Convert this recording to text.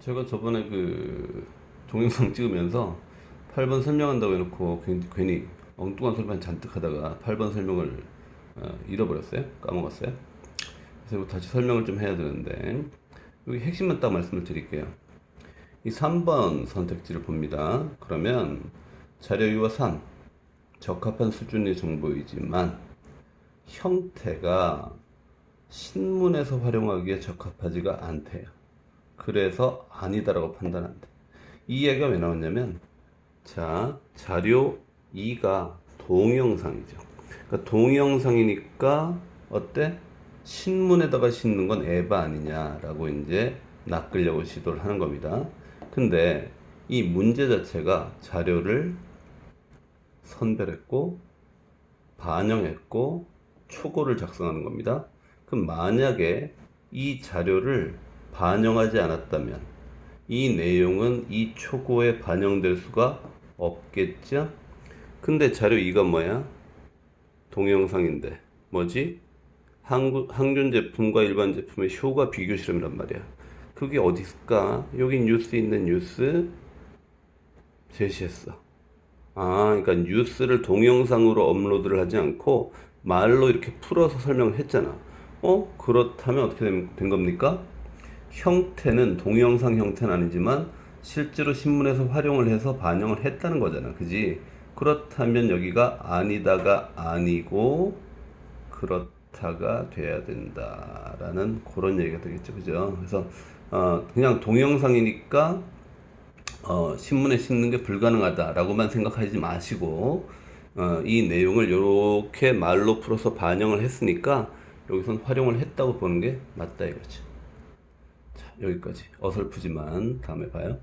제가 저번에 그 동영상 찍으면서 8번 설명한다고 해놓고 괜- 괜히 엉뚱한 소리만 잔뜩 하다가 8번 설명을 어, 잃어버렸어요. 까먹었어요. 그래서 다시 설명을 좀 해야 되는데 여기 핵심만 딱 말씀을 드릴게요. 이 3번 선택지를 봅니다. 그러면 자료 2와 3 적합한 수준의 정보이지만 형태가 신문에서 활용하기에 적합하지가 않대요. 그래서 아니다라고 판단한다. 이 이야기가 왜 나왔냐면, 자, 자료 2가 동영상이죠. 그러니까 동영상이니까 어때? 신문에다가 싣는 건 에바 아니냐라고 이제 낚으려고 시도를 하는 겁니다. 근데 이 문제 자체가 자료를 선별했고 반영했고 초고를 작성하는 겁니다. 그럼 만약에 이 자료를 반영하지 않았다면 이 내용은 이 초고에 반영될 수가 없겠죠? 근데 자료 2가 뭐야? 동영상인데 뭐지? 항, 항균 제품과 일반 제품의 효과 비교 실험이란 말이야. 그게 어디 있을까? 여기 뉴스 있는 뉴스 제시했어. 아, 그러니까 뉴스를 동영상으로 업로드를 하지 않고 말로 이렇게 풀어서 설명을 했잖아. 어? 그렇다면 어떻게 된, 된 겁니까? 형태는 동영상 형태는 아니지만 실제로 신문에서 활용을 해서 반영을 했다는 거잖아. 그지? 그렇다면 여기가 아니다가 아니고 그렇다가 돼야 된다라는 그런 얘기가 되겠죠. 그죠? 그래서 어, 그냥 동영상이니까 어, 신문에 싣는 게 불가능하다라고만 생각하지 마시고 어, 이 내용을 이렇게 말로 풀어서 반영을 했으니까 여기선 활용을 했다고 보는 게 맞다 이거지. 자, 여기까지 어설프지만 다음에 봐요.